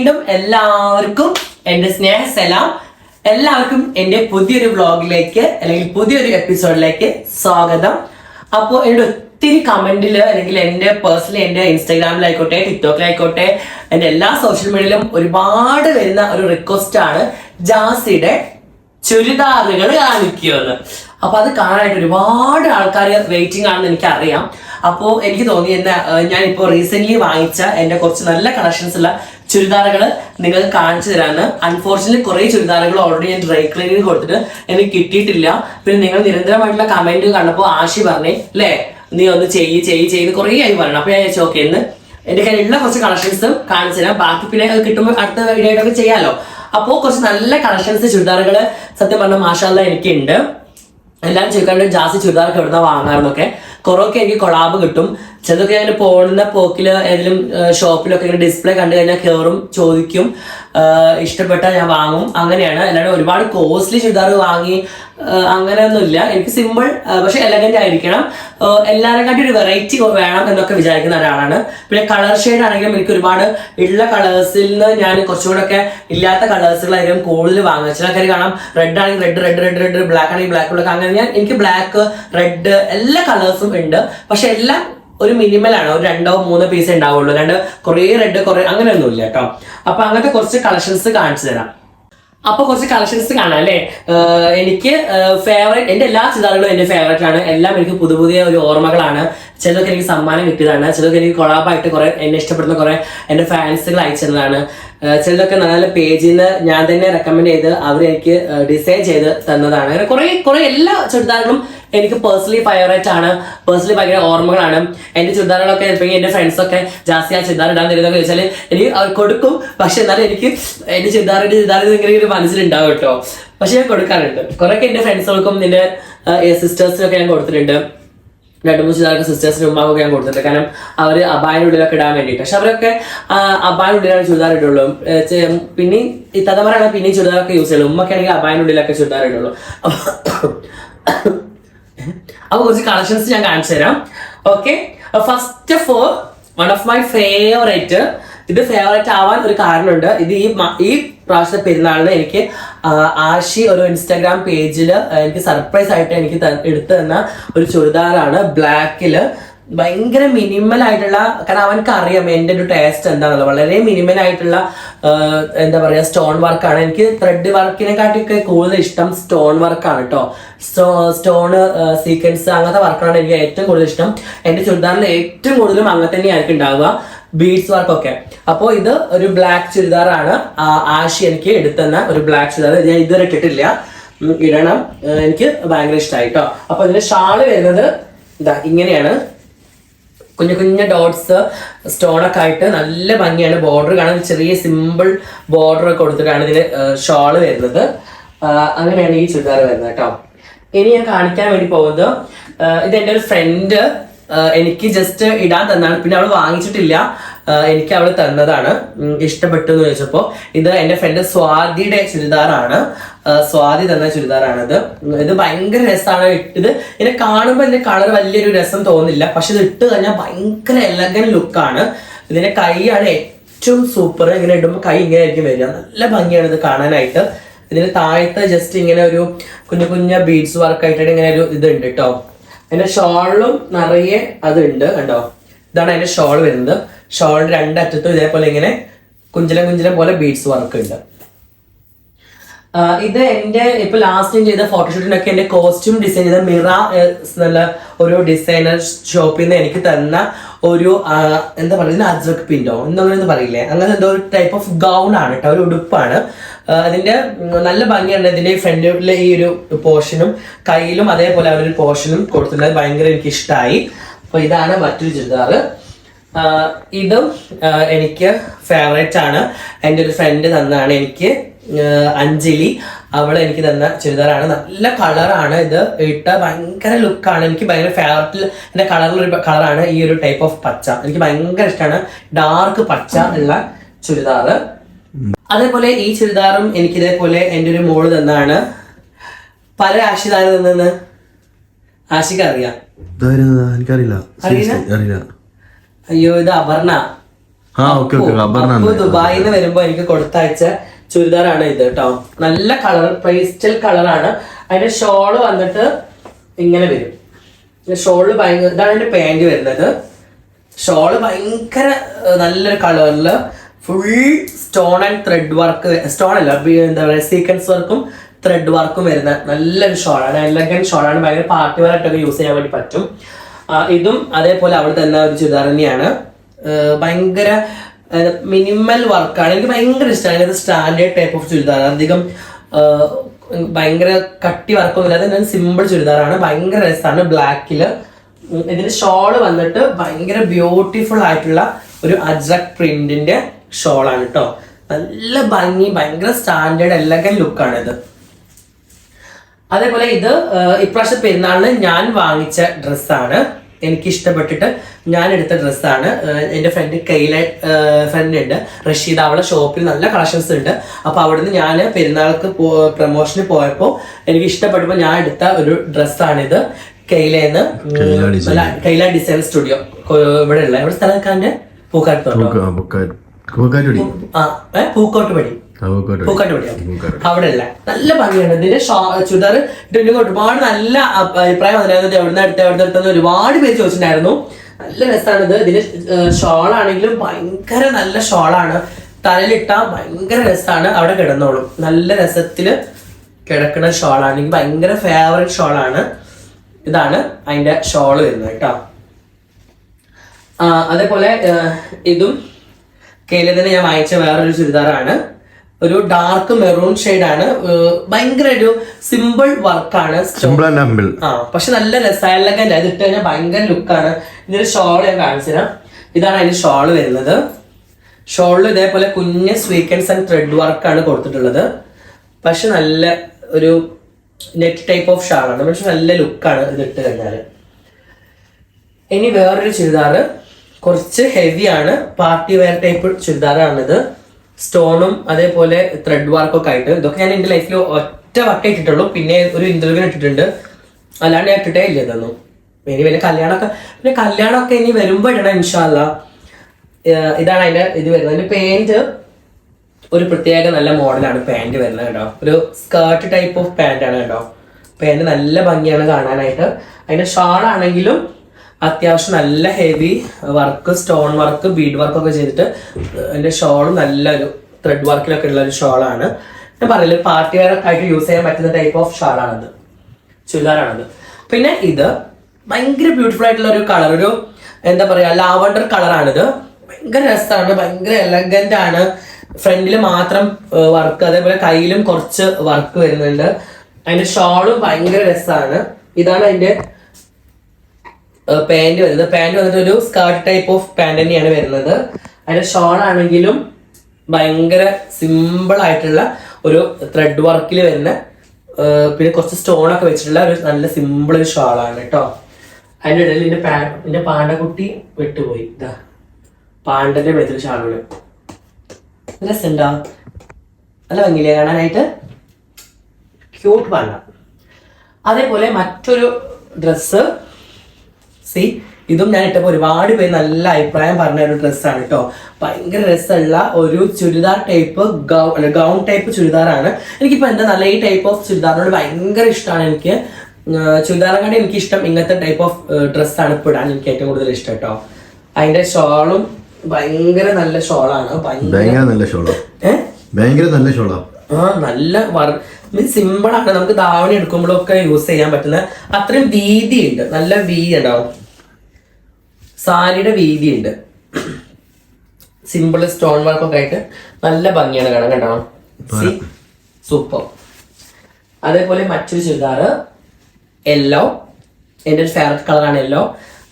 വീണ്ടും എല്ലാവർക്കും എന്റെ സ്നേഹ സലാം എല്ലാവർക്കും എന്റെ പുതിയൊരു വ്ളോഗിലേക്ക് അല്ലെങ്കിൽ പുതിയൊരു എപ്പിസോഡിലേക്ക് സ്വാഗതം. അപ്പോൾ എന്റെ ഒത്തിരി കമന്റിൽ അല്ലെങ്കിൽ എന്റെ പേഴ്സണലി എന്റെ ഇൻസ്റ്റാഗ്രാമിലായിക്കോട്ടെ ടിക്ടോക്കിലായിക്കോട്ടെ എന്റെ എല്ലാ സോഷ്യൽ മീഡിയയിലും ഒരുപാട് വരുന്ന ഒരു റിക്വസ്റ്റ് ആണ് ജാസിയുടെ ചുരിദാറുകൾ കാണിക്കുമെന്ന്. അപ്പൊ അത് കാണാനായിട്ട് ഒരുപാട് ആൾക്കാർ വെയിറ്റിംഗ് ആണെന്ന് എനിക്കറിയാം. അപ്പോൾ എനിക്ക് തോന്നി എന്നെ ഞാൻ ഇപ്പോൾ റീസെന്റ് വാങ്ങിച്ച എന്റെ കുറച്ച് നല്ല കളക്ഷൻസ് ഉള്ള ചുരിദാറുകൾ നിങ്ങൾക്ക് കാണിച്ചു തരാണ് അൺഫോർച്ചുനേറ്റ്ലി കുറേ ചുരിദാറുകൾ ഓൾറെഡി ഞാൻ ഡ്രൈ ക്ലീനിങ് കൊടുത്തിട്ട് എനിക്ക് കിട്ടിയിട്ടില്ല. പിന്നെ നിങ്ങൾ നിരന്തരമായിട്ടുള്ള കമന്റ് കണ്ടപ്പോൾ ആശി പറഞ്ഞേ അല്ലേ നീ ഒന്ന് ചെയ്യ് ചെയ്യ് ചെയ്ത് കുറേ ആയി പറയണം അപ്പൊ ഞാൻ ചോദിച്ചു ഓക്കെ എന്ന് എന്റെ കയ്യിലുള്ള കുറച്ച് കളക്ഷൻസും കാണിച്ചു തരാം. ബാക്കി പിന്നെ അത് കിട്ടുമ്പോൾ അടുത്ത വീഡിയോ ആയിട്ടൊക്കെ ചെയ്യാമല്ലോ അപ്പോൾ കുറച്ച് നല്ല കളക്ഷൻസ് ചുരിദാറുകൾ സത്യം പറഞ്ഞാൽ മാഷാല്ല എനിക്കുണ്ട്. എല്ലാവരും ചോദിക്കാണ്ട് ജാസ്തി ചുരിദാറൊക്കെ എവിടുന്ന വാങ്ങാറുന്നൊക്കെ. കുറേയൊക്കെ എനിക്ക് കൊളാബ് കിട്ടും. ചിലതൊക്കെ ഞാൻ പോകുന്ന പോക്കിൽ ഏതെങ്കിലും ഷോപ്പിലൊക്കെ ഇങ്ങനെ ഡിസ്പ്ലേ കണ്ടു കഴിഞ്ഞാൽ കയറും ചോദിക്കും. ഇഷ്ടപ്പെട്ടാൽ ഞാൻ വാങ്ങും. അങ്ങനെയാണ്. അല്ലാണ്ട് ഒരുപാട് കോസ്റ്റ്ലി ചുരിദാർ വാങ്ങി അങ്ങനെയൊന്നുമില്ല. എനിക്ക് സിമ്പിൾ പക്ഷെ എലഗന്റ് ആയിരിക്കണം. എല്ലാവരും കണ്ടി ഒരു വെറൈറ്റി വേണം എന്നൊക്കെ വിചാരിക്കുന്ന ഒരാളാണ്. പിന്നെ കളർ ഷെയ്ഡ് ആണെങ്കിലും എനിക്ക് ഒരുപാട് ഉള്ള കളേഴ്സിൽ നിന്ന് ഞാൻ കുറച്ചുകൂടെ ഒക്കെ ഇല്ലാത്ത കളേഴ്സുകളായിരിക്കും കൂടുതൽ വാങ്ങുക. ചില കാര്യം കാണാം റെഡ് ആണെങ്കിൽ red red red red black ആണെങ്കിൽ ബ്ലാക്ക് ബ്ലാക്ക് അങ്ങനെ ഞാൻ എനിക്ക് ബ്ലാക്ക് റെഡ് എല്ലാ കളേഴ്സും ഉണ്ട്. പക്ഷെ എല്ലാം ഒരു മിനിമൽ ആണ്. ഒരു രണ്ടോ മൂന്നോ പീസ് ഉണ്ടാവുള്ളൂ. രണ്ട് കുറേ റെഡ് കുറേ അങ്ങനെയൊന്നുമില്ല കേട്ടോ. അപ്പൊ അങ്ങനത്തെ കുറച്ച് കളക്ഷൻസ് കാണിച്ചു തരാം. അപ്പൊ കുറച്ച് കളക്ഷൻസ് കാണാം അല്ലേ? എനിക്ക് ഫേവറേറ്റ് എന്റെ എല്ലാ ചിതാറുകളും എന്റെ ഫേവറേറ്റ് ആണ്. എല്ലാം എനിക്ക് പുതിയ പുതിയ ഒരു ഓർമ്മകളാണ്. ചിലതൊക്കെ എനിക്ക് സമ്മാനം കിട്ടിയതാണ്. ചിലതൊക്കെ എനിക്ക് കൊളാബായിട്ട് കുറെ എന്നെ ഇഷ്ടപ്പെടുന്ന കുറെ എന്റെ ഫാൻസുകൾ അയച്ചിരുന്നതാണ് ആഹ് ചിലതൊക്കെ നല്ല പേജിൽ നിന്ന് ഞാൻ തന്നെ റെക്കമെൻഡ് ചെയ്ത് അവർ എനിക്ക് ഡിസൈൻ ചെയ്ത് തന്നതാണ്. അങ്ങനെ കുറെ കുറെ എല്ലാ ചുരിദാറുകളും എനിക്ക് പേഴ്സണലി ഫേവറേറ്റ് ആണ്. പേഴ്സണലി ഭയങ്കര ഓർമ്മകളാണ്. എന്റെ ചുരിദാറുകളൊക്കെ ഇപ്പം എന്റെ ഫ്രണ്ട്സൊക്കെ ജാസ്തി ആ ചുരിദാർ ഇടാൻ തരുന്നതൊക്കെ ചോദിച്ചാൽ എനിക്ക് അവർ കൊടുക്കും. പക്ഷെ എന്നാലും എനിക്ക് എന്റെ ചുരിദാറിന്റെ ചുരിദാർ ഇങ്ങനെ ഒരു മനസ്സിലുണ്ടാവും കേട്ടോ. പക്ഷെ ഞാൻ കൊടുക്കാറുണ്ട്. കുറെയൊക്കെ എന്റെ ഫ്രണ്ട്സുകൾക്കും എന്റെ സിസ്റ്റേഴ്സിനൊക്കെ ഞാൻ കൊടുത്തിട്ടുണ്ട്. രണ്ട് മൂന്ന് ചുരിദാർക്ക് സിസ്റ്റേഴ്സിന് ഉമ്മാക്കൊക്കെ ഞാൻ കൊടുത്തിട്ടുണ്ട്. കാരണം അവർ അബായനുള്ളിലൊക്കെ ഇടാൻ വേണ്ടിയിട്ട്. പക്ഷെ അവരൊക്കെ അബായനുള്ളിലാണ് ചുരിദാർ ഇടുള്ളൂ. ഏർ ചെ- പിന്നെ ഈ തതമരാണ് പിന്നെ ചുരിദാറൊക്കെ യൂസ് ചെയ്യുള്ളൂ. ഉമ്മക്കാണെങ്കിൽ അബായനുള്ളിലൊക്കെ ഇടുള്ളൂ. അപ്പൊ അപ്പൊ കുറച്ച് കളക്ഷൻസ് ഞാൻ കാണിച്ചു തരാം. Okay first of all one of my favourite ഇത് ഫേവറേറ്റ് ആവാൻ ഒരു കാരണമുണ്ട്. ഇത് ഈ ഈ പ്രാവശ്യത്തെ പെരുന്നാളിന് എനിക്ക് ആഷി ഒരു ഇൻസ്റ്റാഗ്രാം പേജിൽ എനിക്ക് സർപ്രൈസ് ആയിട്ട് എനിക്ക് എടുത്തു തന്ന ഒരു ചുരിദാറാണ്. ബ്ലാക്കിൽ ഭയങ്കര മിനിമൽ ആയിട്ടുള്ള കാരണം അവനക്ക് അറിയാം എന്റെ ഒരു ടേസ്റ്റ് എന്താണെന്നുള്ളത്. വളരെ മിനിമൽ ആയിട്ടുള്ള എന്താ പറയുക സ്റ്റോൺ വർക്കാണ് എനിക്ക് ത്രെഡ് വർക്കിനെക്കാട്ടിയൊക്കെ കൂടുതൽ ഇഷ്ടം സ്റ്റോൺ വർക്കാണ് കേട്ടോ സ്റ്റോ സ്റ്റോണ് സീക്വൻസ് അങ്ങനത്തെ വർക്കാണ് എനിക്ക് ഏറ്റവും കൂടുതൽ ഇഷ്ടം. എന്റെ ചുരിദാറിൽ ഏറ്റവും കൂടുതലും അങ്ങനെ തന്നെയായിരിക്കും ഉണ്ടാവുക. ബീഡ്സ് വർക്ക് വർക്കൊക്കെ. അപ്പോൾ ഇത് ഒരു ബ്ലാക്ക് ചുരിദാറാണ്. ആഷി എനിക്ക് എടുത്തുന്ന ഒരു ബ്ലാക്ക് ചുരിദാർ. ഞാൻ ഇതുവരെ ഇട്ടിട്ടില്ല. ഇടണം. എനിക്ക് ഭയങ്കര ഇഷ്ടമായി കേട്ടോ അപ്പൊ ഇതിന്റെ ഷാൾ വരുന്നത് ഇതാ ഇങ്ങനെയാണ്. കുഞ്ഞു കുഞ്ഞു ഡോട്ട്സ് സ്റ്റോണൊക്കെ ആയിട്ട് നല്ല ഭംഗിയാണ്. ബോർഡർ കാണാൻ ചെറിയ സിമ്പിൾ ബോർഡർ ഒക്കെ കൊടുത്തിട്ടാണ് ഇതിന് ഷോൾ വരുന്നത്. അങ്ങനെയാണ് ഈ ചുരിദാർ വരുന്നത് കേട്ടോ. ഇനി ഞാൻ കാണിക്കാൻ വേണ്ടി പോകുന്നത് ഇത് എന്റെ ഒരു ഫ്രണ്ട് എനിക്ക് ജസ്റ്റ് ഇടാൻ തന്നാണ്. പിന്നെ അവൾ വാങ്ങിച്ചിട്ടില്ല. എനിക്ക് അവൾ തന്നതാണ്. ഇഷ്ടപ്പെട്ടു എന്ന് ചോദിച്ചപ്പോൾ ഇത് എന്റെ ഫ്രണ്ട് സ്വാതിയുടെ ചുരിദാറാണ്. സ്വാതി തന്ന ചുരിദാറാണിത്. ഇത് ഭയങ്കര രസമാണ് ഇട്ടത് ഇതിനെ കാണുമ്പോൾ ഇതിന്റെ കളർ വലിയൊരു രസം തോന്നില്ല. പക്ഷെ ഇത് ഇട്ട് കഴിഞ്ഞാൽ ഭയങ്കര എലഗൻ ലുക്കാണ് ഇതിന്റെ കൈയാണ് ഏറ്റവും സൂപ്പർ ഇങ്ങനെ ഇടുമ്പോൾ കൈ ഇങ്ങനെ ആയിരിക്കും വരിക. നല്ല ഭംഗിയാണ് ഇത് കാണാനായിട്ട്. ഇതിന് താഴത്തെ ജസ്റ്റ് ഇങ്ങനെ ഒരു കുഞ്ഞു കുഞ്ഞു ബീഡ്സ് വർക്ക് ആയിട്ട് ഇങ്ങനെ ഒരു ഇത് ഉണ്ട് കേട്ടോ അതിന്റെ ഷോളിലും നിറയെ അതുണ്ട് കണ്ടോ? ഇതാണ് എന്റെ ഷോൾ വരുന്നത്. ഷോളിന്റെ രണ്ടറ്റത്തും ഇതേപോലെ ഇങ്ങനെ കുഞ്ചിലം കുഞ്ചിലം പോലെ ബീഡ്സ് വർക്ക് ഉണ്ട്. ഇത് എന്റെ ഇപ്പൊ ലാസ്റ്റ് ഞാൻ ചെയ്ത ഫോട്ടോഷൂട്ടിനൊക്കെ എന്റെ കോസ്റ്റ്യൂം ഡിസൈൻ ചെയ്ത മിറ എന്നുള്ള ഒരു ഡിസൈനർ ഷോപ്പിൽ നിന്ന് എനിക്ക് തന്ന ഒരു എന്താ പറയുക അജ്രക് പിൻഡോ എന്നുള്ളതെന്ന് പറയില്ലേ? അങ്ങനെ എന്തോ ഒരു ടൈപ്പ് ഓഫ് ഗൗൺ ആണ് കേട്ടോ ഒരു ഉടുപ്പാണ്. അതിന്റെ നല്ല ഭംഗിയാണ് ഇതിന്റെ ഫ്രണ്ടിലെ ഈ ഒരു പോർഷനും കയ്യിലും അതേപോലെ അവരൊരു പോർഷനും കൊടുത്തിട്ടുണ്ട്. ഭയങ്കര എനിക്ക് ഇഷ്ടമായി അപ്പൊ ഇതാണ് മറ്റൊരു ചുരിദാറ്. ആഹ് ഇതും എനിക്ക് ഫേവറേറ്റ് ആണ്. എന്റെ ഒരു ഫ്രണ്ട് തന്നാണ് എനിക്ക് അഞ്ജലി അവൾ എനിക്ക് തന്ന ചുരിദാറാണ്. നല്ല കളറാണ് ഇത്. ഇട്ട ഭയങ്കര ലുക്കാണ് എനിക്ക് ഭയങ്കര ഫേവററ്റിൽ എന്റെ കളറിലൊരു കളറാണ് ഈ ഒരു ടൈപ്പ് ഓഫ് പച്ച. എനിക്ക് ഭയങ്കര ഇഷ്ടമാണ് ഡാർക്ക് പച്ച ഉള്ള ചുരിദാറ് അതേപോലെ ഈ ചുരിദാറും എനിക്ക് ഇതേപോലെ എന്റെ ഒരു മോൾ തന്നാണ്. പല ആശിതാണ് തന്നെന്ന് ആശിക്ക് അറിയാം. എനിക്കറിയില്ല. അറിയില്ല? അയ്യോ ഇത് അപർണ. ദുബായിന്ന് വരുമ്പോ എനിക്ക് കൊടുത്തയച്ച ചുരിദാറാണ് ഇത് കേട്ടോ നല്ല കളർ പേസ്റ്റൽ കളറാണ്. അതിന്റെ ഷോൾ വന്നിട്ട് ഇങ്ങനെ വരും. ഷോൾ ഭയങ്കര ഇതാണ് അതിന്റെ പാന്റ് വരുന്നത്. ഷോൾ ഭയങ്കര നല്ലൊരു കളറിൽ full stone and thread work stone അല്ല എന്താ പറയുക സീക്വൻസ് വർക്കും ത്രെഡ് വർക്കും വരുന്ന നല്ലൊരു ഷോളാണ്. എലഗൻ ഷോളാണ്. ഭയങ്കര പാർട്ടി വെയർ ആയിട്ടൊക്കെ യൂസ് ചെയ്യാൻ വേണ്ടി പറ്റും. ഇതും അതേപോലെ അവിടെ തന്നെ ഒരു ചുരിദാർ തന്നെയാണ്. ഭയങ്കര മിനിമൽ വർക്കാണ് എനിക്ക് ഭയങ്കര ഇഷ്ടമാണ് ഇത് സ്റ്റാൻഡേർഡ് ടൈപ്പ് ഓഫ് ചുരിദാർ അധികം ഭയങ്കര കട്ടി വർക്കൊന്നും ഇല്ലാതെ സിമ്പിൾ ചുരിദാറാണ്. ഭയങ്കര രസമാണ് ബ്ലാക്കിൽ ഇതിന് ഷോൾ വന്നിട്ട് ഭയങ്കര ബ്യൂട്ടിഫുൾ ആയിട്ടുള്ള ഒരു അജ്രക് പ്രിന്റിന്റെ ഷോളാണ് കേട്ടോ നല്ല ഭംഗി ഭയങ്കര സ്റ്റാൻഡേർഡ് എലഗൻ ലുക്കാണ് ഇത്. അതേപോലെ ഇത് ഇപ്രാവശ്യം പെരുന്നാളിന് ഞാൻ വാങ്ങിച്ച ഡ്രസ്സാണ് എനിക്ക് ഇഷ്ടപ്പെട്ടിട്ട് ഞാൻ എടുത്ത ഡ്രസ്സാണ് എന്റെ ഫ്രണ്ട് കയ്യിലെ ഫ്രണ്ട് ഉണ്ട്. റഷീദ് അവളെ ഷോപ്പിൽ നല്ല കളക്ഷൻസ് ഉണ്ട്. അപ്പോൾ അവിടുന്ന് ഞാൻ പെരുന്നാൾക്ക് പ്രൊമോഷന് പോയപ്പോൾ എനിക്ക് ഇഷ്ടപ്പെട്ടപ്പോൾ ഞാൻ എടുത്ത ഒരു ഡ്രസ്സാണിത്. കയ്യിലേന്ന് കയ്യില ഡിസൈൻ സ്റ്റുഡിയോ ഇവിടെ ഉള്ള എവിടെ സ്ഥലം? പൂക്കാട്ട് ആ ഏ, പൂക്കോട്ട് പടി പൂക്കാട്ടുപടി. പൂക്കാട്ട് അവിടെ അല്ല നല്ല ഭംഗിയാണ് ഇതിന്റെ ചുരിദാർ ഇതിന്റെ ഒരുപാട് നല്ല അഭി- അഭിപ്രായം വന്നിരുന്നത് എവിടുന്ന് അടുത്ത് എവിടെ എടുത്തെന്ന് ഒരുപാട് പേര് ചോദിച്ചിട്ടുണ്ടായിരുന്നു. നല്ല രസമാണ് ഇത്. ഇതിന്റെ ഷോളാണെങ്കിലും ഭയങ്കര നല്ല ഷോളാണ്. തലയിലിട്ട ഭയങ്കര രസമാണ് അവിടെ കിടന്നോളും. നല്ല രസത്തിൽ കിടക്കുന്ന ഷോളാണ് എനിക്ക് ഭയങ്കര ഫേവറേറ്റ് ഷോളാണ്. ഇതാണ് അതിന്റെ ഷോൾ വരുന്നത് കേട്ടോ. അതേപോലെ ഇതും കേരളത്തിൽ തന്നെ ഞാൻ വാങ്ങിച്ച വേറൊരു ചുരിദാറാണ്. ഒരു ഡാർക്ക് മെറൂൺ ആണ്. ഭയങ്കര ഒരു സിമ്പിൾ വർക്കാണ് സിമ്പിൾ ആൻഡ് ഹമ്പിൾ ആ പക്ഷെ നല്ല രസായലകന്റെ അത് ഇട്ട് കഴിഞ്ഞാൽ ഭയങ്കര ലുക്കാണ് ഇതിന്റെ ഷോൾ ഞാൻ കാണിച്ചു തരാം ഇതാണ് അതിന്റെ ഷോൾ വരുന്നത്. ഷോളിൽ ഇതേപോലെ കുഞ്ഞ് സ്വീക്കൻസ് ആൻഡ് ത്രെഡ് വർക്കാണ് കൊടുത്തിട്ടുള്ളത്. പക്ഷെ നല്ല ഒരു നെറ്റ് ടൈപ്പ് ഓഫ് ഷാൾ ആണ്. പക്ഷെ നല്ല ലുക്കാണ് ഇത് ഇട്ട് കഴിഞ്ഞാൽ ഇനി വേറൊരു ചുരിദാറ്. കുറച്ച് ഹെവിയാണ് പാർട്ടി വെയർ ടൈപ്പ് ചുരിദാറാണിത്. സ്റ്റോണും അതേപോലെ ത്രെഡ് വർക്കൊക്കെ ആയിട്ട് ഇതൊക്കെ ഞാൻ എന്റെ ലൈഫിൽ ഒറ്റ വട്ടം ഇട്ടിട്ടുള്ളൂ. പിന്നെ ഒരു ഇന്റർവ്യൂ ഇട്ടിട്ടുണ്ട്. അല്ലാണ്ട് ഞാൻ ഇട്ടിട്ടേ ഇല്ല ഇതൊന്നും. ഇനി വലിയ കല്യാണമൊക്കെ പിന്നെ കല്യാണമൊക്കെ ഇനി വരുമ്പോൾ ഇടണം ഇൻഷാല്ല ഇതാണ് അതിന്റെ ഇത് വരുന്നത്. അതിന്റെ പാന്റ് ഒരു പ്രത്യേക നല്ല മോഡലാണ് പാന്റ് വരുന്നത് കേട്ടോ. ഒരു സ്കേർട്ട് ടൈപ്പ് ഓഫ് പാന്റ് ആണ് കേട്ടോ. പാന്റ് നല്ല ഭംഗിയാണ് കാണാനായിട്ട്. അതിന്റെ ഷാൾ ആണെങ്കിലും അത്യാവശ്യം നല്ല heavy work stone work bead work ഒക്കെ ചെയ്തിട്ട് എന്റെ ഷോൾ നല്ലൊരു ത്രെഡ് വർക്കിലൊക്കെ ഉള്ള ഒരു ഷോളാണ് ഞാൻ പറയില്ല പാർട്ടി വെയർ ആയിട്ട് യൂസ് ചെയ്യാൻ പറ്റുന്ന ടൈപ്പ് ഓഫ് ഷാളാണത് ചുരിദാറാണത് പിന്നെ ഇത് ഭയങ്കര ബ്യൂട്ടിഫുൾ ആയിട്ടുള്ള ഒരു കളർ ഒരു എന്താ പറയാ ലാവണ്ടർ കളറാണിത് ഭയങ്കര രസമാണ് ഭയങ്കര എലഗന്റ് ആണ്. ഫ്രണ്ടിൽ മാത്രം വർക്ക് അതേപോലെ കയ്യിലും കുറച്ച് വർക്ക് വരുന്നുണ്ട്. അതിന്റെ ഷോളും ഭയങ്കര രസമാണ് ഇതാണ് അതിന്റെ പാന്റ് വരുന്നത്. പാന്റ് വന്നിട്ട് ഒരു സ്കർട്ട് ടൈപ്പ് ഓഫ് പാന്റ് തന്നെയാണ് വരുന്നത്. അതിന്റെ ഷോൾ ആണെങ്കിലും ഭയങ്കര സിമ്പിൾ ആയിട്ടുള്ള ഒരു ത്രെഡ് വർക്കിൽ വരുന്ന പിന്നെ കുറച്ച് സ്റ്റോൺ ഒക്കെ വെച്ചിട്ടുള്ള ഒരു നല്ല സിമ്പിൾ ഒരു ആണ് കേട്ടോ. അതിന്റെ ഇടയിൽ എന്റെ പാ എന്റെ പാണ്ടക്കുട്ടി വിട്ടുപോയി. ഇതാ പാണ്ടന്റെ മേത്തിൽ ഷാളുകൾ രസമുണ്ടോ നല്ല ഭംഗിയില്ലേ കാണാനായിട്ട്? Cute panda. അതേപോലെ മറ്റൊരു ഡ്രസ്സ് സി ഇതും ഞാൻ ഇട്ടപ്പോൾ ഒരുപാട് പേര് നല്ല അഭിപ്രായം പറഞ്ഞ ഒരു ഡ്രസ്സാണ് കേട്ടോ ഭയങ്കര രസമുള്ള ഒരു churidar type gown gown type ചുരിദാറാണ്. എനിക്കിപ്പോൾ എന്താ നല്ല ഈ ടൈപ്പ് ഓഫ് ചുരിദാറിനോട് ഭയങ്കര ഇഷ്ടമാണ് എനിക്ക്. ചുരിദാറിനെക്കാട്ടി എനിക്ക് ഇഷ്ടം ഇങ്ങനത്തെ ടൈപ്പ് ഓഫ് ഡ്രസ്സാണ് ഇപ്പോൾ ഇടാൻ എനിക്ക് ഏറ്റവും കൂടുതൽ ഇഷ്ടം കേട്ടോ അതിന്റെ ഷോളും ഭയങ്കര നല്ല ഷോളാണ്. ഭയങ്കര നല്ല ഷോളോ. ഭയങ്കര നല്ല ഷോളോ. ആ നല്ല വർ സിമ്പിൾ ആണ്. നമുക്ക് ധാവണി എടുക്കുമ്പോഴൊക്കെ യൂസ് ചെയ്യാൻ പറ്റുന്ന അത്രയും വീതി ഉണ്ട് നല്ല വീതി ഉണ്ടാവും സാരിയുടെ വീതിയുണ്ട്. ഉണ്ട് സിമ്പിൾ സ്റ്റോൺ വർക്ക് ഒക്കെ ആയിട്ട് നല്ല ഭംഗിയാണ് കാണാൻ കണ്ടോ? സൂപ്പർ അതേപോലെ മറ്റൊരു ചുരിദാർ യെല്ലോ എന്റെ ഒരു ഫേവററ്റ് കളറാണ് യെല്ലോ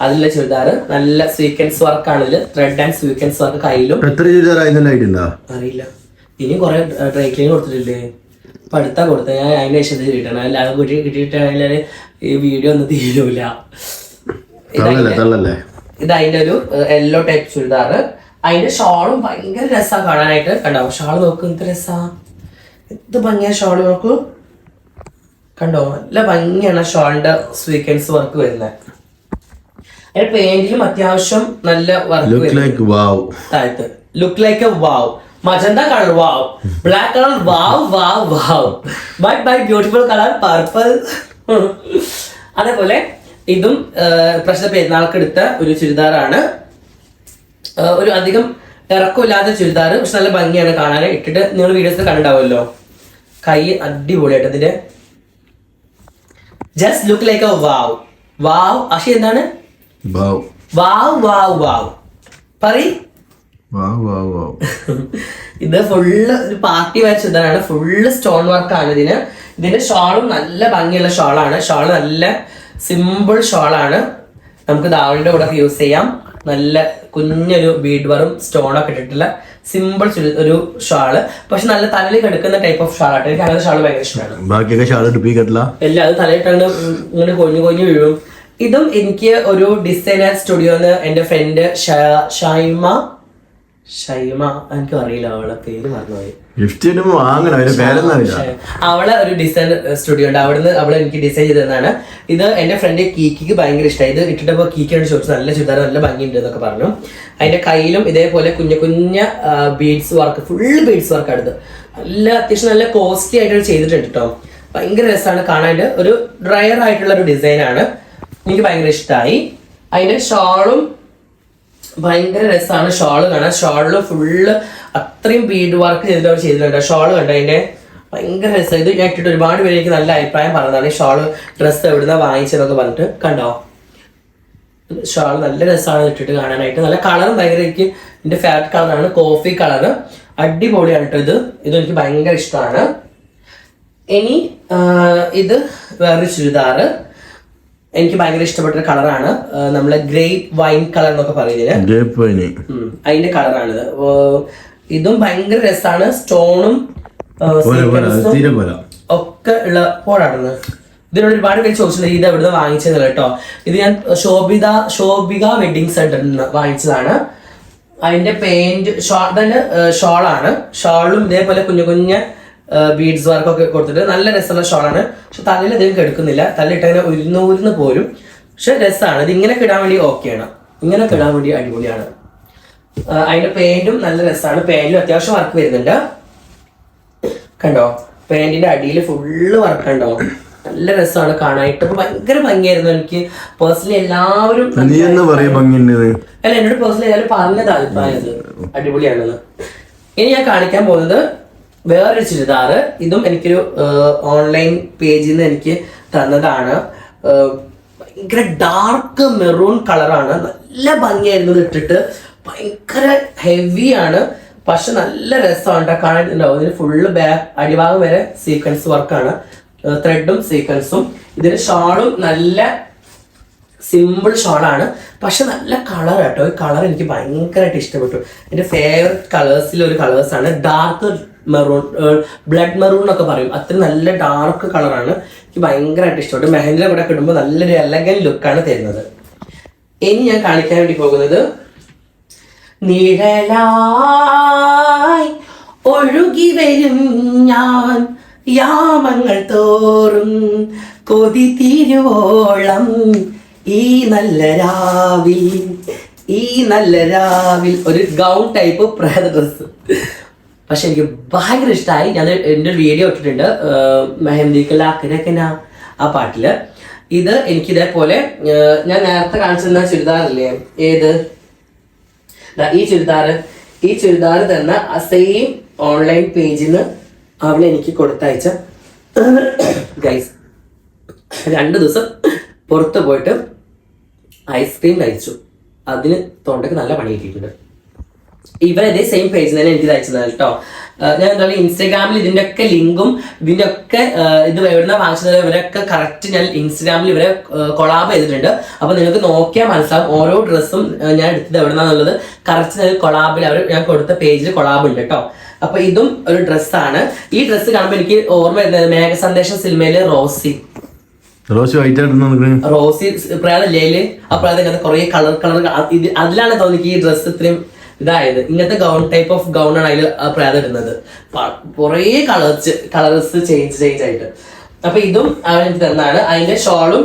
അതിലുള്ള ചുരിദാർ നല്ല സ്വീക്വൻസ് വർക്കാണ് ഇതിൽ ത്രെഡ് ആൻഡ് സ്വീക്വൻസ് വർക്ക് കയ്യിലും. എത്ര ചുരിദാർ അറിയില്ല. ഇനി കുറെ ഡ്രൈ ക്ലീൻ കൊടുത്തിട്ടില്ലേ? ഇപ്പൊ അടുത്താ കൊടുത്തത് ഞാൻ അതിന് ശേഷം കിട്ടണം. അല്ലാതെ കിട്ടി കിട്ടിയിട്ടാണെങ്കിൽ ഈ വീഡിയോ ഒന്നും തീരൂല. ഇത് അതിന്റെ ഒരു യെല്ലോ ടൈപ്പ് ചുരിദാർ അതിന്റെ ഷോളും ഭയങ്കര രസമാണ് കാണാനായിട്ട്. കണ്ടോ? ഷാൾ നോക്ക് എന്ത് രസാ. എന്ത് ഭംഗിയാ ഷോൾ നോക്കൂ. കണ്ടോ? നല്ല ഭംഗിയാണ് ഷോളിന്റെ സ്വീക്കൻസ് വർക്ക് വരുന്നത്. അതിന്റെ പെയിന്റിലും അത്യാവശ്യം നല്ല വർക്ക് താഴത്ത്. Look like a wow magenta colour wow black colour wow wow wow bye bye beautiful colour purple അതേപോലെ ഇതും പ്രശ്ന പെരുന്നാൾക്ക് എടുത്ത ഒരു ചുരിദാറാണ്. ഒരു അധികം ഇറക്കമില്ലാത്ത ചുരിദാർ പക്ഷെ നല്ല ഭംഗിയാണ് കാണാൻ. ഇട്ടിട്ട് നിങ്ങൾ വീഡിയോസ് കണ്ടിട്ടാവുമല്ലോ കൈ അടിപൊളിയായിട്ട് ഇതിന്റെ just look like a wow wow Ashi എന്താണ്? Wow wow wow wow wow ഇത് ഫുള്ള് ഒരു പാർട്ടി വെയർ ചുരിദാറാണ്. ഫുള്ള് സ്റ്റോൺ വർക്ക് ആണ് ഇതിന്. ഇതിന്റെ ഷാളും നല്ല ഭംഗിയുള്ള ഷാളാണ് ഷോൾ നല്ല സിമ്പിൾ ഷോളാണ് നമുക്ക് ദാവണിന്റെ കൂടെ യൂസ് ചെയ്യാം. നല്ല കുഞ്ഞൊരു ബീഡ് വറും സ്റ്റോണൊക്കെ ഇട്ടിട്ടുള്ള സിമ്പിൾ ഒരു ഷാൾ പക്ഷെ നല്ല തലയിൽ കിടക്കുന്ന ടൈപ്പ് ഓഫ് ഷാളാണ് എനിക്ക് അങ്ങനത്തെ ഷാൾ ഭയങ്കര ഇഷ്ടമാണ്. ബാക്കിയൊക്കെ എല്ലാം അത് തലയിട്ടാണ് ഇങ്ങനെ കൊഞ്ഞു കൊഞ്ഞു വീഴും. ഇതും എനിക്ക് ഒരു ഡിസൈനർ സ്റ്റുഡിയോന്ന് എന്റെ ഫ്രണ്ട് ഷൈമ ഷൈമ എനിക്ക് അറിയില്ല അവളെ പേര് മറന്നുപോയി. ഗിഫ്റ്റ് വാങ്ങണം അവളെ ഒരു ഡിസൈൻ സ്റ്റുഡിയോ ഉണ്ട്. അവിടുന്ന് അവളെ എനിക്ക് ഡിസൈൻ ചെയ്ത് തന്നതാണ് ഇത് എന്റെ ഫ്രണ്ട് കീക്കിക്ക് ഭയങ്കര ഇഷ്ടമായി ഇത് ഇട്ടിട്ടപ്പോ കീക്കാണ് ചോദിച്ചത് നല്ല ചുരിദാർ നല്ല ഭംഗിയുണ്ട് എന്നൊക്കെ പറഞ്ഞു. അതിന്റെ കയ്യിലും ഇതേപോലെ കുഞ്ഞു കുഞ്ഞ beads work full beads work ഇത്. നല്ല അത്യാവശ്യം നല്ല കോസ്റ്റ്ലി ആയിട്ട് ചെയ്തിട്ടുണ്ട് കേട്ടോ ഭയങ്കര രസമാണ് കാണാനായിട്ട്. ഒരു ഡ്രയർ ആയിട്ടുള്ള ഒരു ഡിസൈൻ ആണ്. എനിക്ക് ഭയങ്കര ഇഷ്ടമായി അതിന്റെ ഷാളും ഭയങ്കര രസമാണ് ഷോൾ കാണാൻ. ഷോളിൽ ഫുള്ള് അത്രയും ബീഡ് വർക്ക് ചെയ്തിട്ട് അവർ ചെയ്തിട്ടുണ്ട്. ഷോൾ കണ്ട അതിന്റെ? ഭയങ്കര രസം. ഇത് ഞാൻ ഒരുപാട് പേര് എനിക്ക് നല്ല അഭിപ്രായം പറഞ്ഞതാണ്. ഈ ഷോൾ ഡ്രസ്സ് എവിടുന്ന വാങ്ങിച്ചതെന്നൊക്കെ പറഞ്ഞിട്ട് കണ്ടോ? ഷോൾ നല്ല രസമാണ് ഇട്ടിട്ട് കാണാനായിട്ട്. നല്ല കളറും ഭയങ്കര എനിക്ക് ഇതിന്റെ ഫാറ്റ് കളറാണ് കോഫി കളർ അടിപൊളിയാണ് കേട്ടോ ഇത്. ഇത് എനിക്ക് ഭയങ്കര ഇഷ്ടമാണ്. ഇനി ഇത് വേറൊരു ചുരിദാറ്. എനിക്ക് ഭയങ്കര ഇഷ്ടപ്പെട്ട ഒരു കളറാണ് നമ്മളെ ഗ്രേപ്പ് വൈൻ കളർ എന്നൊക്കെ പറയുന്നതിന്. അതിന്റെ കളറാണിത്. ഇതും ഭയങ്കര രസമാണ് സ്റ്റോണും ഒക്കെ ഉള്ള പോടാണെന്ന് ഇതിനോട് ഒരുപാട് പേര് ചോദിച്ചിട്ടുണ്ട് ഇത് എവിടുന്ന് വാങ്ങിച്ചത് കേട്ടോ. ഇത് ഞാൻ ശോഭിത ശോഭിക വെഡിങ് സെന്ററിൽ നിന്ന് വാങ്ങിച്ചതാണ്. അതിന്റെ പെയിന്റ് ഷോൾ തന്നെ ഷോളാണ്. ഷോളും ഇതേപോലെ കുഞ്ഞു കുഞ്ഞ് ബീഡ്സ് വർക്കൊക്കെ കൊടുത്തിട്ട് നല്ല രസമുള്ള ഷോളാണ് പക്ഷെ തലയിൽ അധികം കെടുക്കുന്നില്ല. തലയിട്ടങ്ങനെ ഉരുന്ന് ഉരുന്ന് പോരും. പക്ഷെ രസമാണ്. ഇത് ഇങ്ങനെ കിടാൻ വേണ്ടി ഓക്കെയാണ് ഇങ്ങനെ കിടാൻ വേണ്ടി അടിപൊളിയാണ്. അതിന്റെ പെയിന്റും നല്ല രസമാണ്. പെയിന്റിലും അത്യാവശ്യം വർക്ക് വരുന്നുണ്ട്. കണ്ടോ? പെയിന്റിന്റെ അടിയിൽ ഫുള്ള് വർക്ക് ഉണ്ടോ? നല്ല രസമാണ് കാണാനായിട്ട്. അപ്പൊ ഭയങ്കര ഭംഗിയായിരുന്നു എനിക്ക്. പേഴ്സണലി എല്ലാവരും അല്ല എന്നോട് പേഴ്സണലി എല്ലാവരും പറഞ്ഞത് അഭിപ്രായം. ഇത് അടിപൊളിയാണെന്ന്. ഇനി ഞാൻ കാണിക്കാൻ പോകുന്നത് വേറൊരു ചുരിദാറ്. ഇതും എനിക്കൊരു ഓൺലൈൻ പേജിൽ നിന്ന് എനിക്ക് തന്നതാണ്. ഭയങ്കര ഡാർക്ക് മെറൂൺ കളറാണ് നല്ല ഭംഗിയായിരുന്നു ഇട്ടിട്ട്. ഭയങ്കര ഹെവിയാണ് പക്ഷെ നല്ല രസമാണ് ഉണ്ടാവും ഇതിന് ഫുള്ള് ബാക്ക് അടിഭാഗം വരെ സീക്വൻസ് വർക്കാണ് ത്രെഡും സീക്വൻസും ഇതിന് ഷാളും നല്ല സിമ്പിൾ ഷോളാണ് പക്ഷെ നല്ല കളർ കേട്ടോ ഈ കളർ എനിക്ക് ഭയങ്കരമായിട്ട് ഇഷ്ടപ്പെട്ടു. എന്റെ ഫേവററ്റ് കളേഴ്സിൽ ഒരു കളേഴ്സാണ് ഡാർക്ക് മെറൂൺ ബ്ലഡ് മെറൂൺ എന്നൊക്കെ പറയും. അത്ര നല്ല ഡാർക്ക് കളറാണ് എനിക്ക് ഭയങ്കരമായിട്ട് ഇഷ്ടപ്പെട്ടു. മെഹന്ദിയുടെ കൂടെ ഇടുമ്പോൾ നല്ലൊരു എലഗൻ ലുക്കാണ് തരുന്നത്. ഇനി ഞാൻ കാണിക്കാൻ വേണ്ടി പോകുന്നത് നിഴലായി ഒഴുകി വരും ഞാൻ യാമങ്ങൾ തോറും കൊതി തീരുവോളം ഈ നല്ല രാവിൽ ഈ നല്ല രാവിൽ. ഒരു ഗൗൺ ടൈപ്പ് പ്രേത ഡ്രസ് പക്ഷെ എനിക്ക് ഭയങ്കര ഇഷ്ടമായി ഞാൻ എന്റെ ഒരു വീഡിയോ ഇട്ടിട്ടുണ്ട് മെഹന്ദിക്കല അക്കനക്കന ആ പാട്ടിൽ. ഇത് എനിക്ക് ഇതേപോലെ ഞാൻ നേരത്തെ കാണിച്ചിരുന്ന ചുരിദാറില്ലേ? ഏത്? ഈ ചുരിദാർ ഈ ചുരിദാർ തന്ന സെയിം ഓൺലൈൻ പേജിൽ നിന്ന് അവൾ എനിക്ക് കൊടുത്തയച്ച ഗൈസ് രണ്ട് ദിവസം പുറത്ത് പോയിട്ട് ഐസ്ക്രീം കഴിച്ചു. അതിന് തൊണ്ടയ്ക്ക് നല്ല പണി കിട്ടിയിട്ടുണ്ട്. ഇവരതേ സെയിം പേജിൽ തന്നെ എനിക്ക് അയച്ചതാണ് കേട്ടോ ഞാൻ എന്താ പറയുക ഇൻസ്റ്റാഗ്രാമിൽ ഇതിന്റെ ഒക്കെ ലിങ്കും ഇതിന്റെ ഒക്കെ ഇത് എവിടുന്ന വാങ്ങിച്ചത് ഇവരൊക്കെ കറക്റ്റ് ഞാൻ ഇൻസ്റ്റാഗ്രാമിൽ ഇവരെ കൊളാബ് ചെയ്തിട്ടുണ്ട്. അപ്പൊ നിങ്ങൾക്ക് നോക്കിയാൽ മനസ്സിലാവും ഓരോ ഡ്രസ്സും ഞാൻ എടുത്തത് എവിടുന്നാന്നുള്ളത്. കറക്റ്റ് കൊളാബിൽ അവർ ഞാൻ കൊടുത്ത പേജിൽ കൊളാബ് ഉണ്ട് കേട്ടോ അപ്പൊ ഇതും ഒരു ഡ്രസ്സാണ് ഈ ഡ്രസ്സ് കാണുമ്പോൾ എനിക്ക് ഓർമ്മ വരുന്നത് മേഘ സന്ദേശം സിനിമയിലെ റോസി. റോസി വൈറ്റ് റോസി പ്രേതല്ലേ ആ പ്രേതം കുറെ കളർ കളർ അതിലാണ് തോന്നി ഈ ഡ്രസ്സ് ഇത്രയും ഇതായത് ഇങ്ങനത്തെ ഗൗൺ ടൈപ്പ് ഓഫ് ഗൗൺ ആണ് അതിൽ പ്രേത ഇടുന്നത്. കുറേ കളേഴ്സ് കളേഴ്സ് ചേഞ്ച് ചേഞ്ച് ആയിട്ട്. അപ്പൊ ഇതും അവൻ എനിക്ക് തന്നാണ്. അതിന്റെ ഷോളും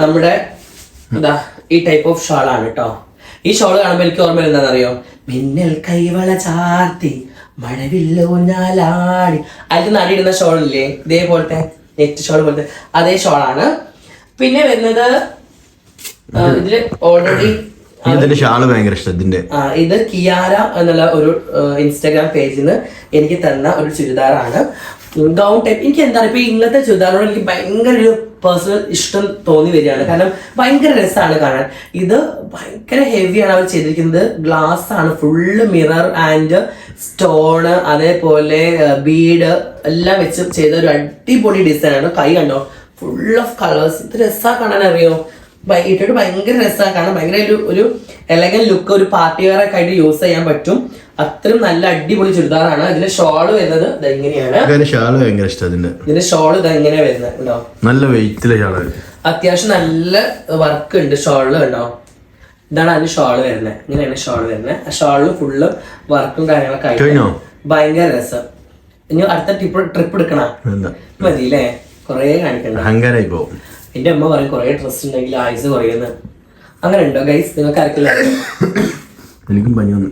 നമ്മുടെ എന്താ ഈ ടൈപ്പ് ഓഫ് ഷോൾ ആണ് കേട്ടോ ഈ ഷോൾ കാണുമ്പോൾ എനിക്ക് ഓർമ്മ എന്താണെന്നറിയോ? മിന്നൽ കൈവള ചാർത്തി മഴവില്ല ഊഞ്ഞാലാടി. അതിൽ നടിയിടുന്ന ഷോളില്ലേ ഇതേപോലത്തെ നെറ്റ് ഷോൾ പോലത്തെ അതേ ഷോളാണ് പിന്നെ വരുന്നത് ഇതിൽ ഓൾറെഡി ഇതിന്റെ ഷാൾ ഭയങ്കര ഇഷ്ടം ഇതിന്റെ. ആ, ഇത് കിയാര എന്നുള്ള ഒരു ഇൻസ്റ്റാഗ്രാം പേജിൽ നിന്ന് എനിക്ക് തന്ന ഒരു ചുരിദാറാണ്. ഗൗൺ ടൈപ്പ് എനിക്ക് എന്താണ് ഇപ്പൊ ഇങ്ങനത്തെ ചുരിദാറിനോട് എനിക്ക് ഭയങ്കര ഒരു പേഴ്സണൽ ഇഷ്ടം തോന്നി വരികയാണ്. കാരണം ഭയങ്കര രസമാണ് കാണാൻ. ഇത് ഭയങ്കര ഹെവിയാണ് അവർ ചെയ്തിരിക്കുന്നത്. ഗ്ലാസ് ആണ് ഫുള്ള് മിറർ ആൻഡ് സ്റ്റോണ് അതേപോലെ ബീഡ് എല്ലാം വെച്ച് ചെയ്ത ഒരു അടിപൊളി ഡിസൈൻ ആണ്. കൈ കണ്ടോ? ഫുൾ ഓഫ് കളേഴ്സ് ഇത് രസമാണ് കാണാൻ അറിയോ? ഇട്ടിട്ട് ഭയങ്കര രസമാണ് കാരണം ഭയങ്കര ഒരു ഒരു എലഗൻ ലുക്ക് ഒരു പാർട്ടി വെയർ ഒക്കെ ആയിട്ട് യൂസ് ചെയ്യാൻ പറ്റും. അത്രയും നല്ല അടിപൊളി ചുരിദാറാണ്. ഇതിന്റെ ഷോൾ വരുന്നത് ഇതെങ്ങനെയാണ് ഷാൾ ഭയങ്കര ഇഷ്ടം ഇതിന്റെ. ഷോൾ ഇത് എങ്ങനെയാ വരുന്നത് ഉണ്ടോ നല്ല വെയിറ്റിലെ ഷാൾ അത്യാവശ്യം നല്ല വർക്ക് ഉണ്ട് ഷോളിൽ ഉണ്ടോ ഇതാണ് അതിന് ഷോൾ വരുന്നത്. ഇങ്ങനെയാണ് ഷോൾ വരുന്നത്. ആ ഷോളിൽ ഫുള്ള് വർക്കും കാര്യങ്ങളൊക്കെ ആയിട്ട് ഭയങ്കര രസം. ഇനി അടുത്ത ട്രിപ്പ് ട്രിപ്പ് എടുക്കണ. മതി അല്ലേ കൊറേ കാണിക്കണ്ട. അഹങ്കാരായി പോവും എന്റെ അമ്മ പറയും കുറേ ഡ്രസ് ഉണ്ടെങ്കിൽ ആയുസ് കുറയുന്നു അങ്ങനെ ഉണ്ടോ ഗൈസ് നിങ്ങൾക്ക് ആർക്കില്ല എനിക്കും പനി വന്നു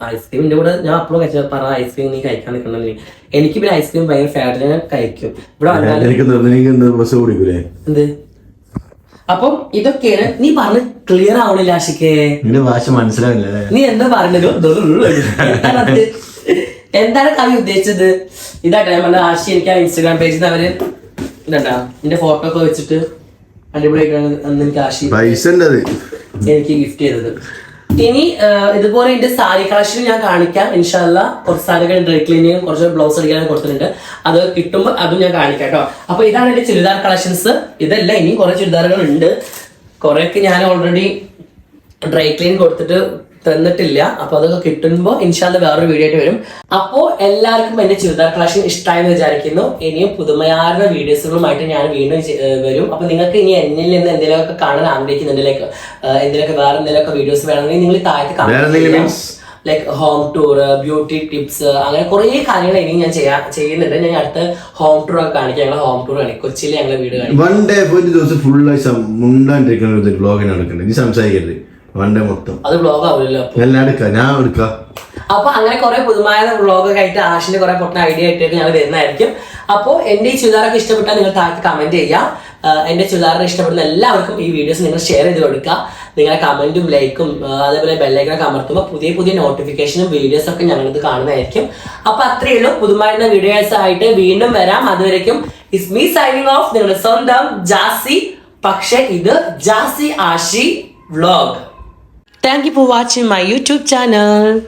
ഐസ്ക്രീമിന്റെ കൂടെ ഞാൻ അപ്പോഴും കഴിച്ചത് പറ ഐസ്ക്രീം നീ കഴിക്കാൻ നിൽക്കണമെന്ന് എനിക്ക് പിന്നെ ഐസ്ക്രീം ഭയങ്കര ഫേവറേറ്റ് ഞാൻ കഴിക്കും. ഇവിടെ എന്താ- അപ്പം ഇതൊക്കെയാണ് നീ പറഞ്ഞ് ക്ലിയർ ആവണില്ല ആഷിക്കേ ഭാഷ മനസ്സിലാവില്ല നീ എന്താ പറഞ്ഞത്? എന്താണ് കവി ഉദ്ദേശിച്ചത്? ഇതാട്ടെ നമ്മുടെ ആശി എനിക്ക് ആ ഇൻസ്റ്റാഗ്രാം പേജിൽ നിന്ന് അവർ ഇതാ നിന്റെ ഫോട്ടോ ഒക്കെ വെച്ചിട്ട് അടിപൊളിയായിട്ടാണ് അന്ന് എനിക്ക് ആശി പൈസ എനിക്ക് ഗിഫ്റ്റ് ചെയ്തത്. ഇനി ഇതുപോലെ എന്റെ സാരി കളക്ഷൻ ഞാൻ കാണിക്കാം. ഇൻഷാല്ല കുറച്ച് സാരികൾ ഡ്രൈ ക്ലീനിങ്ങും കുറച്ച് ബ്ലൗസ് അടിക്കാനും കൊടുത്തിട്ടുണ്ട്. അത് കിട്ടുമ്പോൾ അതും ഞാൻ കാണിക്കാം കേട്ടോ അപ്പൊ ഇതാണ് എന്റെ ചുരിദാർ കളക്ഷൻസ് ഇതല്ല ഇനി കുറെ ചുരിദാറുകൾ ഉണ്ട്. കുറെയൊക്കെ ഞാൻ ഓൾറെഡി ഡ്രൈ ക്ലീൻ കൊടുത്തിട്ട് തന്നിട്ടില്ല. അപ്പൊ അതൊക്കെ കിട്ടുമ്പോൾ ഇൻഷാല്ല വേറൊരു വീഡിയോ ആയിട്ട് വരും. അപ്പോൾ എല്ലാവർക്കും എന്റെ ചുരിദാർ കളക്ഷൻ ഇഷ്ടമായെന്ന് വിചാരിക്കുന്നു. ഇനിയും പുതുമയാർന്ന വീഡിയോസുകളുമായിട്ട് ഞാൻ വീണ്ടും വരും. അപ്പൊ നിങ്ങൾക്ക് ഇനി എന്നിൽ നിന്ന് എന്തെങ്കിലുമൊക്കെ കാണാൻ ആഗ്രഹിക്കുന്നുണ്ടെങ്കിൽ എന്തെങ്കിലുമൊക്കെ വേറെ എന്തെങ്കിലുമൊക്കെ വീഡിയോസ് വേണമെങ്കിൽ നിങ്ങൾ താഴത്ത് കാണാൻ? Like home tour beauty tips അങ്ങനെ കുറേ കാര്യങ്ങൾ ഇനി ഞാൻ ചെയ്യാ ചെയ്യുന്നുണ്ട്. ഞാൻ അടുത്ത ഹോം ടൂർ ഒക്കെ കാണിക്കാം. ഞങ്ങൾ ഹോം ടൂർ കാണിക്കും. കൊച്ചിയിലെ ഞങ്ങളുടെ വീട് കാണിക്കും. വൺ ഡേ ഒരു ദിവസം ഫുള്ളായി മുണ്ടാണ്ടിരിക്കുന്ന ഒരു ബ്ലോഗിന് നടക്കുന്നുണ്ട് നീ സംസാരിക്കരുത്. ഡേ മൊത്തം. അത് ബ്ലോഗ് ആവില്ലല്ലോ എല്ലാം എടുക്കാം ഞാൻ എടുക്കാം. അപ്പൊ അങ്ങനെ കുറെ പുതുമായ വ്ളോഗൊക്കെ ആയിട്ട് ആഷിന്റെ കുറെ പൊട്ട ഐഡിയ ആയിട്ട് ഞാൻ വരുന്നതായിരിക്കും. അപ്പോൾ എന്റെ ഈ ചുരിദാറൊക്കെ ഇഷ്ടപ്പെട്ടാൽ നിങ്ങൾ താഴത്ത് കമന്റ് ചെയ്യാം എന്റെ ചുരിദാറിനെ ഇഷ്ടപ്പെടുന്ന എല്ലാവർക്കും ഈ വീഡിയോസ് നിങ്ങൾ ഷെയർ ചെയ്ത് കൊടുക്കുക. നിങ്ങളെ കമന്റും ലൈക്കും അതേപോലെ ബെല്ലൈക്കനൊക്കെ അമർത്തുമ്പോൾ പുതിയ പുതിയ നോട്ടിഫിക്കേഷനും വീഡിയോസ് ഒക്കെ ഞങ്ങളിത് കാണുന്നതായിരിക്കും. അപ്പൊ അത്രയേ ഉള്ളൂ. പുതുമായ വീഡിയോസ് ആയിട്ട് വീണ്ടും വരാം. അതുവരേക്കും ഇസ് മീ സൈനിങ് ഓഫ് നിങ്ങളുടെ സ്വന്തം ജാസി. പക്ഷെ ഇത് Jassi Ashi vlog Thank you for watching my YouTube channel.